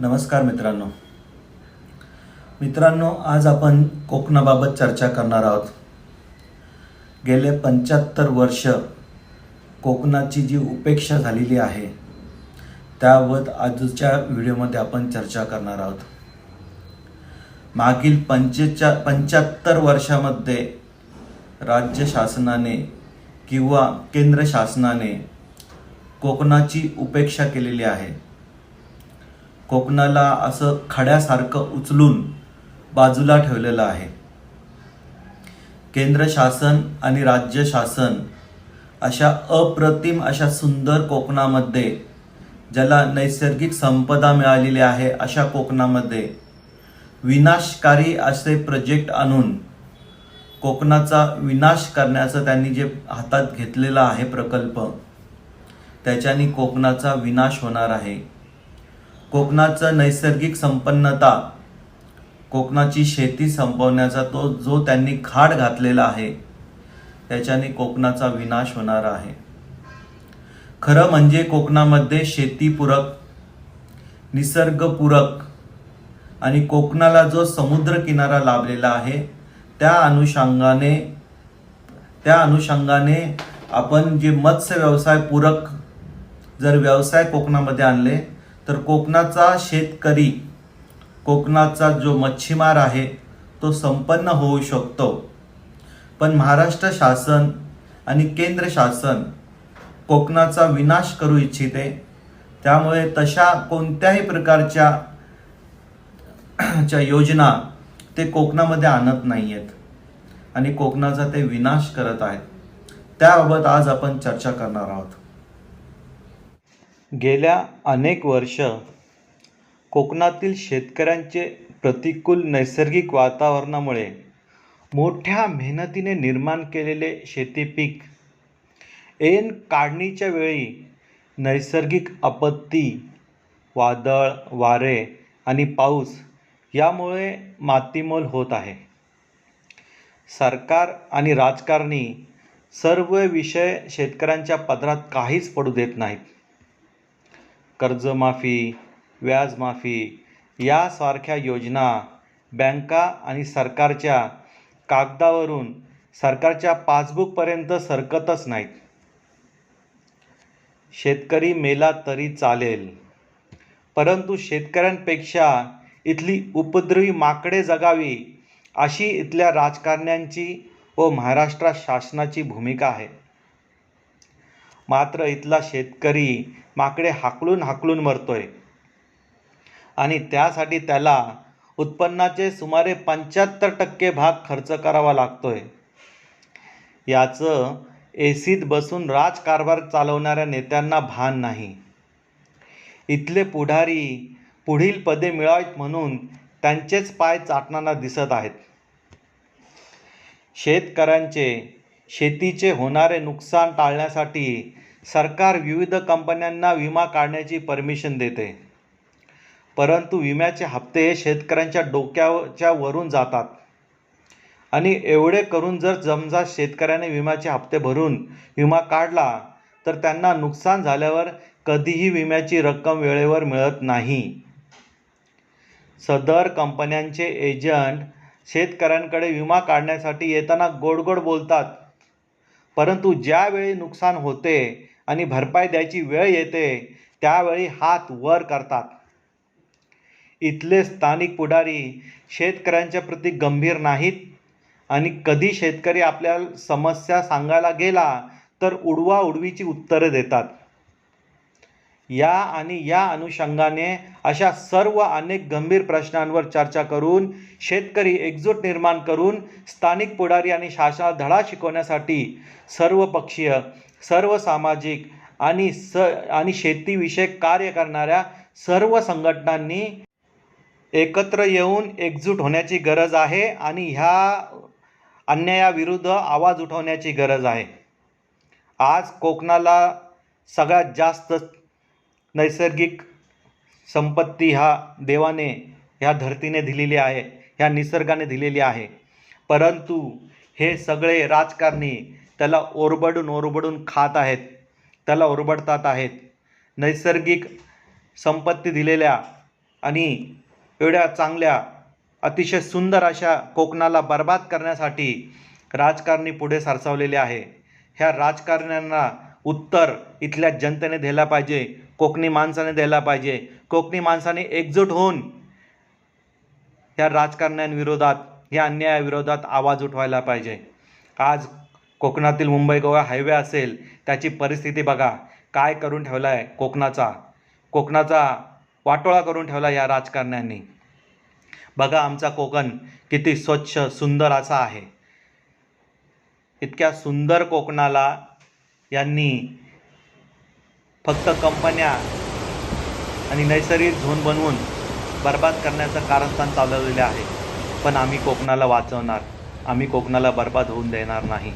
नमस्कार मित्रांनो. मित्रांनो आज आपण कोकणाबाबत चर्चा करणार आहोत. गेले पंच्याहत्तर वर्ष कोकणाची जी उपेक्षा झालेली आहे त्यावर आजच्या व्हिडिओमध्ये आपण चर्चा करणार आहोत. मागील पंचेच्या पंच्याहत्तर वर्षामध्ये राज्य शासनाने किंवा केंद्र शासनाने कोकणाची उपेक्षा केलेली आहे. कोकणाला असं खड्यासारखं उचलून बाजूला ठेवलेलं आहे. केंद्र शासन आणि राज्य शासन अशा अप्रतिम अशा सुंदर कोकणामध्ये ज्याला नैसर्गिक संपदा मिळालेली आहे अशा कोकणामध्ये विनाशकारी असे प्रोजेक्ट आणून कोकणाचा विनाश करण्याचं त्यांनी जे हातात घेतलेला आहे प्रकल्प त्याच्याने कोकणाचा विनाश होणार आहे. कोकणाचं नैसर्गिक संपन्नता कोकणाची शेती संपवण्याचा तो जो त्यांनी खाड घातलेला आहे त्याच्याने कोकणाचा विनाश होणार आहे. खरं म्हणजे कोकणामध्ये शेतीपूरक निसर्गपूरक आणि कोकणाला जो समुद्र किनारा लाभलेला आहे त्या अनुषंगाने त्या अनुषंगाने आपण जे मत्स्य व्यवसाय पूरक जर व्यवसाय कोकणामध्ये आणले तर कोकणाचा शेतकरी कोकणाचा जो मच्छीमार आहे तो संपन्न होऊ शकतो. पण महाराष्ट्र शासन आणि केंद्र शासन कोकणाचा विनाश करू इच्छिते. त्यामुळे तशा कोणत्याही प्रकारच्या च्या योजना ते कोकणामध्ये आणत नाही आहेत आणि कोकणाचा ते विनाश करत आहेत. त्याबाबत आज आपण चर्चा करणार आहोत. गेल्या अनेक वर्ष कोकणातील शेतकऱ्यांचे प्रतिकूल नैसर्गिक वातावरणामुळे मोठ्या मेहनतीने निर्माण केलेले शेती पीक ऐन काढणीच्या वेळी नैसर्गिक आपत्ती वादळ वारे आणि पाऊस यामुळे मातीमोल होत आहे. सरकार आणि राजकारणी सर्व विषय शेतकऱ्यांच्या पदरात काहीच पडू देत नाहीत. कर्जमाफी व्याजमाफी यासारख्या योजना बँका आणि सरकारच्या कागदावरून सरकारच्या पासबुकपर्यंत सरकतच नाहीत. शेतकरी मेला तरी चालेल. परंतु शेतकऱ्यांपेक्षा इथली उपद्रवी माकडे जगावी अशी इथल्या राजकारण्यांची व महाराष्ट्र शासनाची भूमिका आहे. मात्र इथला शेतकरी माकडे हाकलून हाकलून मरतोय. आणि त्यासाठी त्याला उत्पन्नाचे सुमारे पंच्याहत्तर टक्के भाग खर्च करावा लागतोय. याचं एसीत बसून राजकारभार चालवणाऱ्या नेत्यांना भान नाही. इथले पुढारी पुढील पदे मिळावीत म्हणून त्यांचेच पाय चाटताना दिसत आहेत. शेतकऱ्यांचे शेतीचे होणारे नुकसान टाळण्यासाठी सरकार विविध कंपन्यांना विमा काढण्याची परमिशन देते. परंतु विम्याचे हप्ते हे शेतकऱ्यांच्या डोक्याच्या वरून जातात. आणि एवढे करून जर समजा शेतकऱ्याने विम्याचे हप्ते भरून विमा काढला तर त्यांना नुकसान झाल्यावर कधीही विम्याची रक्कम वेळेवर मिळत नाही. सदर कंपन्यांचे एजंट शेतकऱ्यांकडे विमा काढण्यासाठी येताना गोड गोड बोलतात. परंतु ज्यावेळी नुकसान होते आणि भरपाई द्यायची वेळ येते त्यावेळी हात वर करतात. इथले स्थानिक पुढारी शेतकऱ्यांच्या प्रती गंभीर नाहीत आणि कधी शेतकरी आपल्या समस्या सांगायला गेला तर उडवा उडवीची उत्तरं देतात. या आणि या अनुषंगाने अशा सर्व अनेक गंभीर प्रश्नांवर चर्चा करून शेतकरी एकजूट निर्माण करून स्थानिक पुढारी आणि शासनाला धडा शिकवण्यासाठी सर्वपक्षीय सर्व सामाजिक आणि स आणि शेतीविषयक कार्य करणाऱ्या सर्व संघटनांनी एकत्र येऊन एकजूट होण्याची गरज आहे आणि ह्या अन्यायाविरुद्ध आवाज उठवण्याची गरज आहे. आज कोकणाला सगळ्यात जास्त नैसर्गिक संपत्ती ह्या देवाने ह्या धरतीने दिलेली आहे ह्या निसर्गाने दिलेली आहे. परंतु हे सगळे राजकारणी त्याला ओरबडून ओरबडून खात आहेत त्याला ओरबडतात आहेत. नैसर्गिक संपत्ती दिलेल्या आणि एवढ्या चांगल्या अतिशय सुंदर अशा कोकणाला बर्बाद करण्यासाठी राजकारणी पुढे सरसावलेले आहे. ह्या राजकारण्यांना उत्तर इथल्या जनतेने द्यायला पाहिजे कोकणी माणसाने द्यायला पाहिजे. कोकणी माणसाने एकजूट होऊन या राजकारण्यांविरोधात या अन्यायाविरोधात आवाज उठवायला पाहिजे. आज कोकणातील मुंबई गोवा हायवे असेल त्याची परिस्थिती बघा. काय करून ठेवला आहे कोकणाचा? कोकणाचा वाटोळा करून ठेवला या राजकारण्यांनी. बघा आमचा कोकण किती स्वच्छ सुंदर असा आहे. इतक्या सुंदर कोकणाला यांनी फक्त कंपन्या आणि नैसर्गिक झोन बनवून बर्बाद करण्याचं कारस्थान चालवलेले आहे. पण आम्ही कोकणाला वाचवणार आम्ही कोकणाला बर्बाद होऊन देणार नाही.